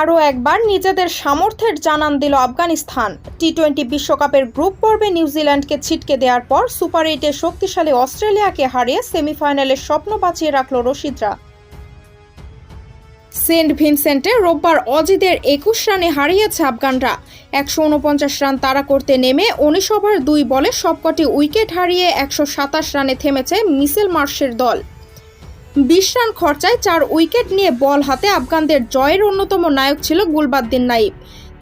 আরও একবার নিজেদের সামর্থ্যের জানান দিল আফগানিস্তান। টি টোয়েন্টি বিশ্বকাপের গ্রুপ পর্বে নিউজিল্যান্ডকে ছিটকে দেওয়ার পর সুপার এইটে শক্তিশালী অস্ট্রেলিয়াকে হারিয়ে সেমিফাইনালের স্বপ্ন বাঁচিয়ে রাখল রশিদরা। সেন্ট ভিনসেন্টে রোববার অজিদের একুশ রানে হারিয়েছে আফগানরা। একশো উনপঞ্চাশ রান তাড়া করতে নেমে উনিশ ওভার দুই বলে সবকটি উইকেট হারিয়ে একশো সাতাশ রানে থেমেছে মিসেল মার্শের দল। বিশ রান খরচায় চার উইকেট নিয়ে বল হাতে আফগানদের জয়ের অন্যতম নায়ক ছিল গুলবাদ্দিন নাইব।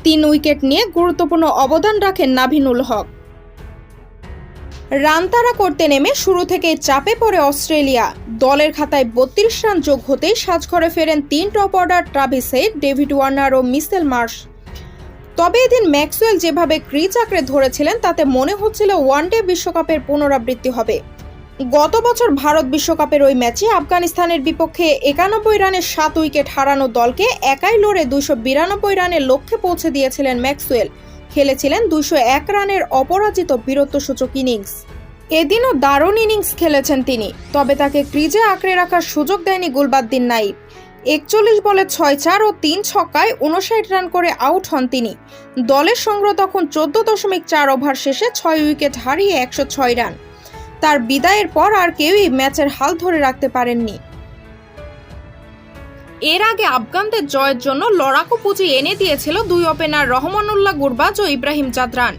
তিন উইকেট নিয়ে গুরুত্বপূর্ণ অবদান রাখেন নাভিনুল হক। রান তাড়া করতে নেমে শুরু থেকেই চাপে পড়ে অস্ট্রেলিয়া। দলের খাতায় বত্রিশ রান যোগ হতেই সাজঘরে ফেরেন তিন top order Travis Head, David Warner ও মিসেল মার্শ। তবে এদিন ম্যাক্সওয়েল যেভাবে ক্রিচ আঁকড়ে ধরেছিলেন, তাতে মনে হচ্ছিল ওয়ানডে বিশ্বকাপের পুনরাবৃত্তি হবে। গত বছর ভারত বিশ্বকাপের ওই ম্যাচে আফগানিস্তানের বিপক্ষে একানব্বই রানের সাত উইকেট হারানো দলকে একাই লড়ে দুশো বিরানব্বই রানের লক্ষ্যে পৌঁছে দিয়েছিলেন ম্যাক্সওয়েল। খেলেছিলেন দুশো এক রানের অপরাজিত বীরত্বসূচক ইনিংস। এদিনও দারুণ ইনিংস খেলেছেন তিনি, তবে তাকে ক্রিজে আঁকড়ে রাখার সুযোগ দেয়নি গুলবাদ্দিন নাইব। একচল্লিশ বলে ছয় চার ও তিন ছক্কায় উনষাট রান করে আউট হন তিনি। দলের সংগ্রহ তখন চোদ্দ দশমিক চার ওভার শেষে ছয় উইকেট হারিয়ে একশো ছয় রান। তার বিদায়ের পর আর কেউই ম্যাচের হাল ধরে রাখতে পারেননি। এর আগে আফগানদের জয়ের জন্য লড়াকু পুঁজি এনে দিয়েছিল দুই ওপেনার রহমানুল্লাহ গুরবাজ ও ইব্রাহিম জাদরান।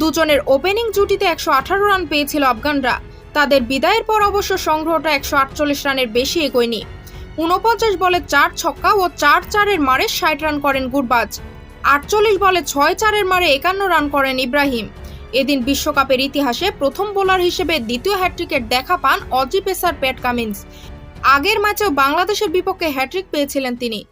দুজনের ওপেনিং জুটিতে একশো আঠারো রান পেয়েছিল আফগানরা। তাদের বিদায়ের পর অবশ্য সংগ্রহটা একশো আটচল্লিশ রানের বেশি এগোয়নি। উনপঞ্চাশ বলে চার ছক্কা ও চার চারের মারে ষাট রান করেন গুরবাজ। আটচল্লিশ বলে ছয় চারের মারে একান্ন রান করেন ইব্রাহিম। এদিন বিশ্বকাপের ইতিহাসে প্রথম বোলার হিসেবে দ্বিতীয় হ্যাট্রিকের দেখা পান অজি পেসার, প্যাট কামিন্স। আগের ম্যাচেও বাংলাদেশের বিপক্ষে হ্যাট্রিক পেয়েছিলেন তিনি।